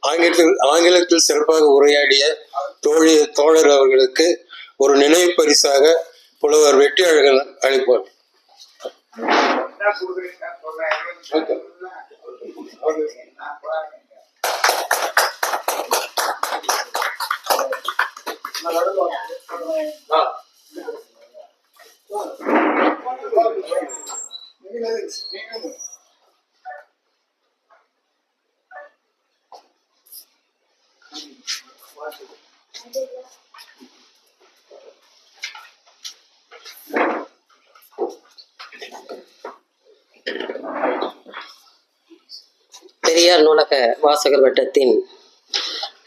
ஆங்கிலத்தில் ஆங்கிலத்தில் சிறப்பாக உரையாடிய தோழி தோழர் அவர்களுக்கு ஒரு நினைவு பரிசாக புலவர் வெற்றி அழகன் அளிப்பார் பெரியார் நூலக வாசகர் வட்டத்தின்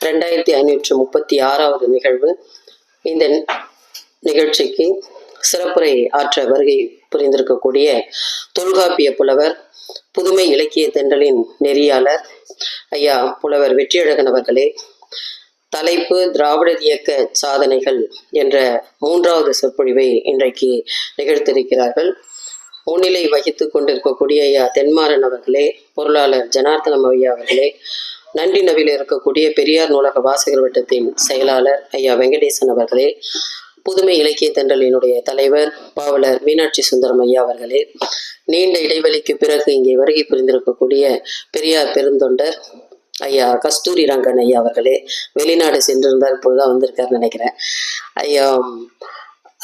ரெண்டாயிரத்தி ஐநூற்று முப்பத்தி ஆறாவது நிகழ்வு. இந்த நிகழ்ச்சிக்கு சிறப்புரை ஆற்ற வருகை புரிந்திருக்கக்கூடிய தொல்காப்பிய புலவர் புதுமை இலக்கிய தென்றலின் நெறியாளர் ஐயா புலவர் வெற்றியழகன் அவர்களே தலைப்பு திராவிடர் இயக்க சாதனைகள் என்ற மூன்றாவது சொற்பொழிவை இன்றைக்கு நிகழ்த்திருக்கிறார்கள் முன்னிலை வகித்துக் கொண்டிருக்கக்கூடிய ஐயா தென்மாறன் அவர்களே பொருளாளர் ஜனார்த்தனம் ஐயா அவர்களே நன்றி நவில இருக்கக்கூடிய பெரியார் நூலக வாசகர் வட்டத்தின் செயலாளர் ஐயா வெங்கடேசன் அவர்களே புதுமை இலக்கிய தண்டலினுடைய தலைவர் பாவலர் மீனாட்சி சுந்தரம் ஐயா அவர்களே நீண்ட இடைவெளிக்கு பிறகு இங்கே வருகை புரிந்திருக்கக்கூடிய பெரியார் பெருந்தொண்டர் ஐயா கஸ்தூரி ரங்கன் ஐயா அவர்களே வெளிநாடு சென்றிருந்தார் இப்பொழுதுதான் வந்திருக்காருன்னு நினைக்கிறேன். ஐயா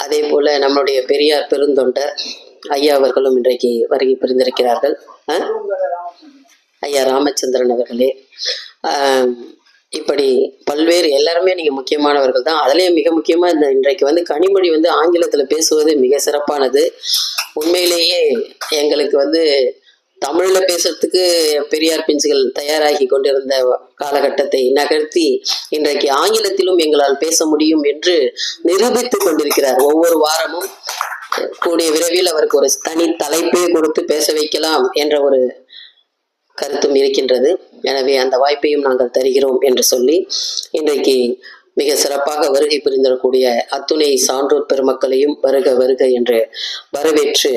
அதே போல் நம்மளுடைய பெரியார் பெருந்தொண்டர் ஐயா அவர்களும் இன்றைக்கு வருகை புரிந்திருக்கிறார்கள். ஐயா ராமச்சந்திரன் அவர்களே இப்படி பல்வேறு எல்லாருமே நீங்கள் முக்கியமானவர்கள் தான். அதுலேயும் மிக முக்கியமாக இந்த இன்றைக்கு வந்து கனிமொழி வந்து ஆங்கிலத்தில் பேசுவது மிக சிறப்பானது. உண்மையிலேயே எங்களுக்கு வந்து தமிழில் பேசுறதுக்கு பெரியார் பெஞ்சுகள் தயாராகி கொண்டிருந்த காலகட்டத்தை நகர்த்தி இன்றைக்கு ஆங்கிலத்திலும் எங்களால் பேச முடியும் என்று நிரூபித்துக் கொண்டிருக்கிறார். ஒவ்வொரு வாரமும் கூடிய விரைவில் அவருக்கு ஒரு தனி தலைப்பே கொடுத்து பேச வைக்கலாம் என்ற ஒரு கருத்தும் இருக்கின்றது. எனவே அந்த வாய்ப்பையும் நாங்கள் தருகிறோம் என்று சொல்லி இன்றைக்கு மிக சிறப்பாக வருகை புரிந்திருக்கக்கூடிய அத்துணை சான்றோர் பெருமக்களையும் வருக வருக என்று வரவேற்று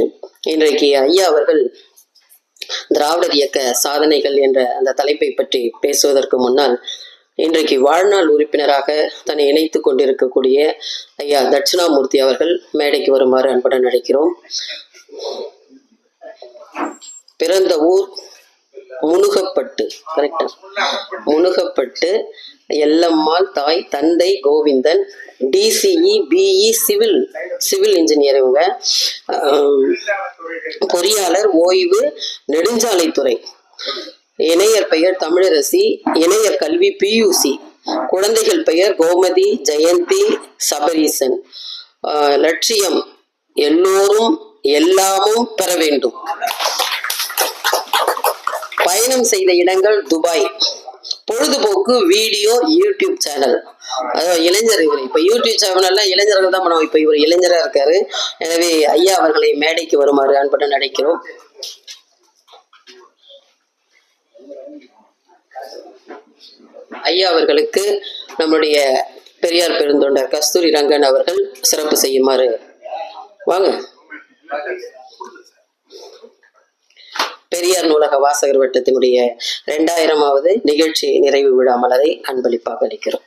இன்றைக்கு ஐயா அவர்கள் திராவிடர் இயக்க சாதனைகள் என்ற அந்த தலைப்பை பற்றி பேசுவதற்கு முன்னால் இன்றைக்கு வாழ்நாள் உறுப்பினராக தன்னை இணைத்துக் கொண்டிருக்கக்கூடிய ஐயா தட்சிணாமூர்த்தி அவர்கள் மேடைக்கு வருமாறு அன்புடன் அழைக்கிறோம். பிறந்த ஊர் முனுகப்பட்டு கரெக்டா முனுகப்பட்டு எல்லம்மாள் தாய் தந்தை Govindan DCE BE civil civil engineer இவங்க. பொறியாளர் ஓய்வு நெடுஞ்சாலைத்துறை. இணையர் பெயர் தமிழரசி இணையர் கல்வி பியூசி குழந்தைகள் பெயர் கோமதி ஜெயந்தி சபரீசன். லட்சியம் எல்லோரும் எல்லாமும் பெற வேண்டும். பயணம் செய்த இடங்கள் துபாய். பொழுதுபோக்கு வீடியோ யூடியூப் சேனல். இளைஞர்கள் இளைஞர் இப்ப யூடியூப் சேனல்லாம் இளைஞர்கள் தான் பண்ணுவோம் இப்ப இவர் இளைஞரா இருக்காரு. எனவே ஐயா அவர்களை மேடைக்கு வருமாறு அன்புடன் அழைக்கிறோம். ஐயா அவர்களுக்கு நம்முடைய பெரியார் பெருந்தொண்டர் கஸ்தூரி ரங்கன் அவர்கள் சிறப்பு செய்யுமாறு. வாங்க. பெரியார் நூலக வாசகர் வட்டத்தினுடைய இரண்டாயிரமாவது நிகழ்ச்சி நிறைவு விழா மலரை அன்பளிப்பாக அளிக்கிறோம்.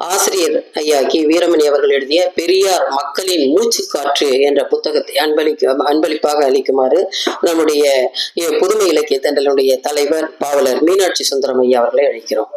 ஆசிரியர் ஐயா கி வீரமணி அவர்கள் எழுதிய பெரியார் மக்களின் மூச்சு காற்று என்ற புத்தகத்தை அன்பளிக்க அன்பளிப்பாக அளிக்குமாறு நம்முடைய புதுமை இலக்கிய தண்டலுடைய தலைவர் பாவலர் மீனாட்சி சுந்தரம் ஐயா அவர்களை அழைக்கிறோம்.